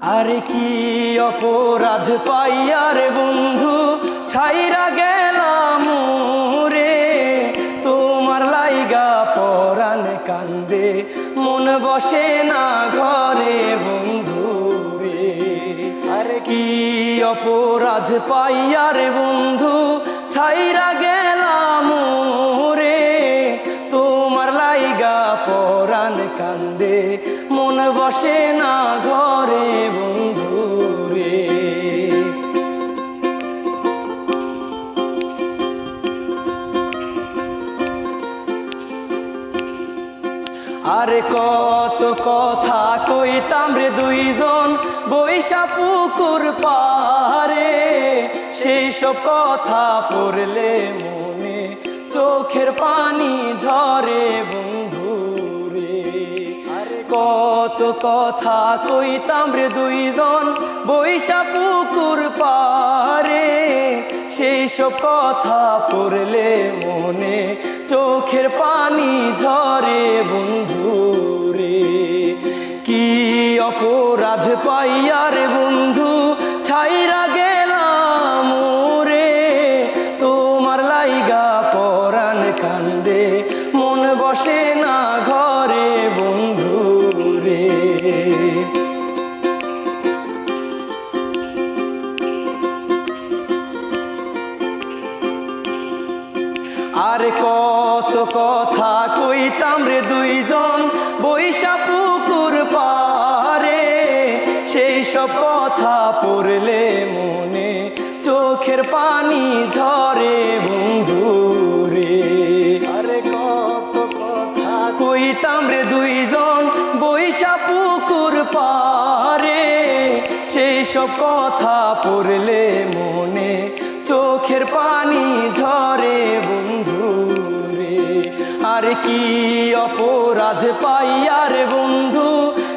আরে কি অপরাধ পাইয়ার বন্ধু? ছাইরা গেলাম রে। তোমার লাইগা পরাণ কান্দে। মন বসে না ঘরে বন্ধু রে। আরে কি অপরাধ পাইয়ার বন্ধু? ছাইরা পরাণ কান্দে। মন বসে না ঘরে বন্ধু রে আরে কত কথা কইতাম রে দুইজন বৈশা পুকুর পারে সেই সব কথা পড়লে মনে চোখের পানি ঝরে। কত কথা কইতাম রে দুইজন, বৈশা পুকুর পারে সেই সব কথা পড়লে মনে চোখের পানি ঝরে বন্ধু রে কি অপরাধ পাইয়ার বন্ধু, ছাইরা গেলাম রে তোমার লাইগা পরাণ কান্দে আর কত কথা কইতাম রে দুইজন, বৈশা পুকুর পারে সেই সব কথা পড়লে মনে চোখের পানি ঝরে বন্ধু রে আরে কত কথা কইতাম রে দুইজন, বৈশা পুকুর পারে সেই সব কথা পড়লে মনে চোখের পানি ঝরে অপরাধ পাইয়ার বন্ধু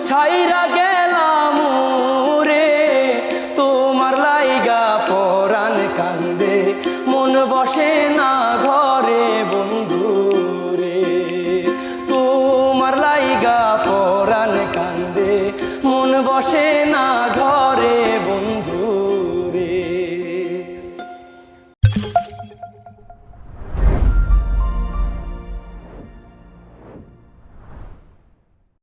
ছাইরা গেলাম রে তোমার লাইগা পরাণ কান্দে মন বসে